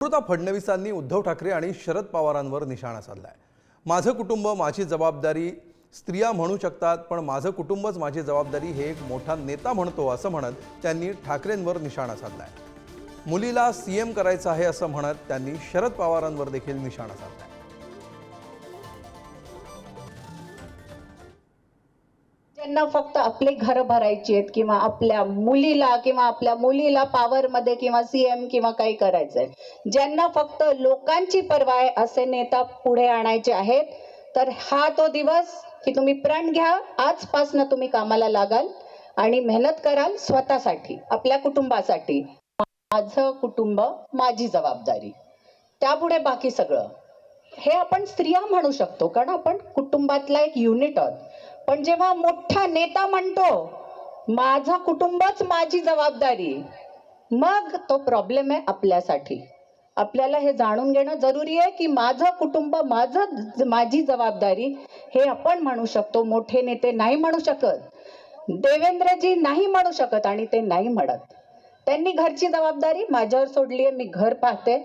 अमृता फडणवीसांनी उद्धव ठाकरे आणि शरद पवारांवर निशाणा साधलाय. माझं कुटुंब माझी जबाबदारी स्त्रिया म्हणू शकतात पण माझं कुटुंबच माझी जबाबदारी हे एक मोठा नेता म्हणतो असं म्हणत त्यांनी ठाकरेंवर निशाणा साधलाय. मुलीला सीएम करायचं आहे असं म्हणत त्यांनी शरद पवारांवर देखील निशाणा साधलाय. त्यांना फक्त आपले घर भरायची आहेत किंवा आपल्या मुलीला किंवा आपल्या मुलीला पॉवर मध्ये किंवा सीएम किंवा काही करायचंय. ज्यांना फक्त लोकांची पर्वा आहे असे नेता पुढे आणायचे आहेत तर हा तो दिवस की तुम्ही प्रण घ्या आजपासनं तुम्ही कामाला लागाल आणि मेहनत कराल स्वतःसाठी आपल्या कुटुंबासाठी. माझं कुटुंब माझी जबाबदारी. त्यापुढे बाकी सगळं. हे आपण स्त्रिया म्हणू शकतो कारण आपण कुटुंबातला एक युनिट आहोत. पण जेव्हा मोठा नेता म्हणतो माझं कुटुंबच माझी जबाबदारी मग तो प्रॉब्लेम आहे आपल्यासाठी. आपल्याला हे जाणून घेणं जरुरी आहे की माझं कुटुंब माझं माझी जबाबदारी हे आपण म्हणू शकतो. मोठे नेते नाही म्हणू शकत. देवेंद्रजी नाही म्हणू शकत आणि ते नाही म्हणत. त्यांनी घरची जबाबदारी माझ्यावर सोडली आहे. मी घर पाहते.